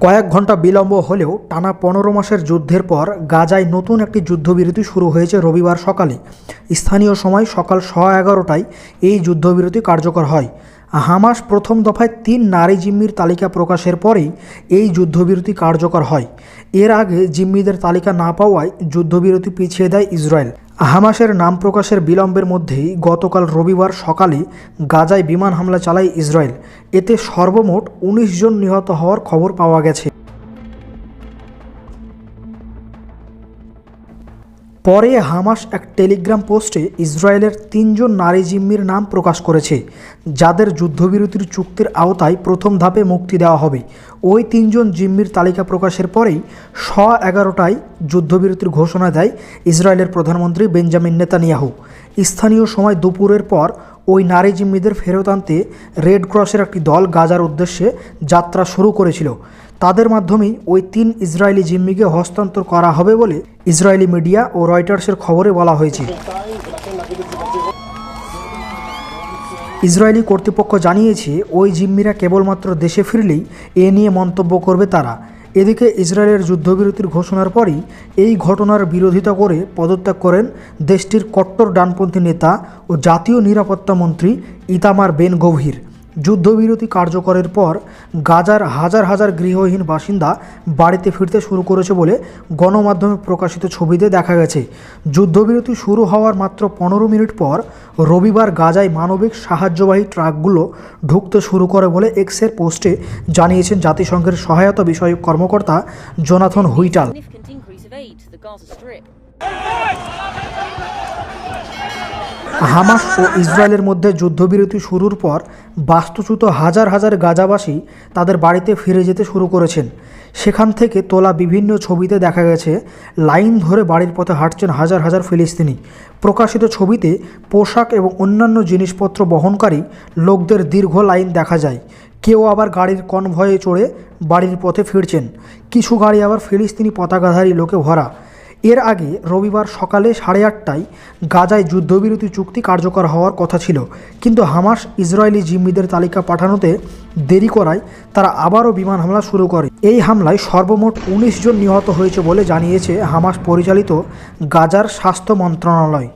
কয়েক ঘণ্টা বিলম্ব হলেও টানা পনেরো মাসের যুদ্ধের পর গাজায় নতুন একটি যুদ্ধবিরতি শুরু হয়েছে রবিবার সকালে। স্থানীয় সময় সকাল স এগারোটায় এই যুদ্ধবিরতি কার্যকর হয়। হামাস প্রথম দফায় তিন নারী জিম্মির তালিকা প্রকাশের পরেই এই যুদ্ধবিরতি কার্যকর হয়। এর আগে জিম্মিদের তালিকা না পাওয়ায় যুদ্ধবিরতি পিছিয়ে দেয় ইসরায়েল। হামাসের নাম প্রকাশের বিলম্বের মধ্যেই গতকাল রবিবার সকালে গাজায় বিমান হামলা চালায় ইসরায়েল। এতে সর্বমোট উনিশ জন নিহত হওয়ার খবর পাওয়া গেছে। পরে হামাস এক টেলিগ্রাম পোস্টে ইসরায়েলের তিনজন নারী জিম্মির নাম প্রকাশ করেছে, যাদের যুদ্ধবিরতির চুক্তির আওতায় প্রথম ধাপে মুক্তি দেওয়া হবে। ওই তিনজন জিম্মির তালিকা প্রকাশের পরেই স এগারোটায় যুদ্ধবিরতির ঘোষণা দেয় ইসরায়েলের প্রধানমন্ত্রী বেঞ্জামিন নেতানিয়াহু। স্থানীয় সময় দুপুরের পর ওই নারী জিম্মিদের ফেরত আনতে রেড ক্রসের একটি দল গাজার উদ্দেশ্যে যাত্রা শুরু করেছিল। তাদের মাধ্যমেই ওই তিন ইসরায়েলি জিম্মিকে হস্তান্তর করা হবে বলে ইসরায়েলি মিডিয়া ও রয়টার্সের খবরে বলা হয়েছে। ইসরায়েলি কর্তৃপক্ষ জানিয়েছে, ওই জিম্মিরা কেবলমাত্র দেশে ফিরলেই এ নিয়ে মন্তব্য করবে তারা। এদিকে ইসরায়েলের যুদ্ধবিরতির ঘোষণার পরই এই ঘটনার বিরোধিতা করে পদত্যাগ করেন দেশটির কট্টর ডানপন্থী নেতা ও জাতীয় নিরাপত্তা মন্ত্রী ইতামার বেন গভীর যুদ্ধবিরতি কার্যকরের পর গাজার হাজার হাজার গৃহহীন বাসিন্দা বাড়িতে ফিরতে শুরু করেছে বলে গণমাধ্যমে প্রকাশিত ছবিতে দেখা গেছে। যুদ্ধবিরতি শুরু হওয়ার মাত্র পনেরো মিনিট পর রবিবার গাজায় মানবিক সাহায্যবাহী ট্রাকগুলো ঢুকতে শুরু করে বলে এক্সের পোস্টে জানিয়েছেন জাতিসংঘের সহায়তা বিষয়ক কর্মকর্তা জোনাথন হুইটাল। হামাস ও ইসরায়েলের মধ্যে যুদ্ধবিরতি শুরুর পর বাস্তুচ্যুত হাজার হাজার গাজাবাসী তাদের বাড়িতে ফিরে যেতে শুরু করেছেন। সেখান থেকে তোলা বিভিন্ন ছবিতে দেখা গেছে, লাইন ধরে বাড়ির পথে হাঁটছেন হাজার হাজার ফিলিস্তিনি। প্রকাশিত ছবিতে পোশাক এবং অন্যান্য জিনিসপত্র বহনকারী লোকদের দীর্ঘ লাইন দেখা যায়। কেউ আবার গাড়ির কনভয়ে চড়ে বাড়ির পথে ফিরছেন। কিছু গাড়ি আবার ফিলিস্তিনি পতাকাধারী লোকে ভরা। এর আগে রবিবার সকালে সাড়ে আটটায় গাজায় যুদ্ধবিরতি চুক্তি কার্যকর হওয়ার কথা ছিল। কিন্তু হামাস ইসরায়েলি জিম্মিদের তালিকা পাঠানোতে দেরি করায় তারা আবারও বিমান হামলা শুরু করে। এই হামলায় সর্বমোট উনিশ জন নিহত হয়েছে বলে জানিয়েছে হামাস পরিচালিত গাজার স্বাস্থ্য মন্ত্রণালয়।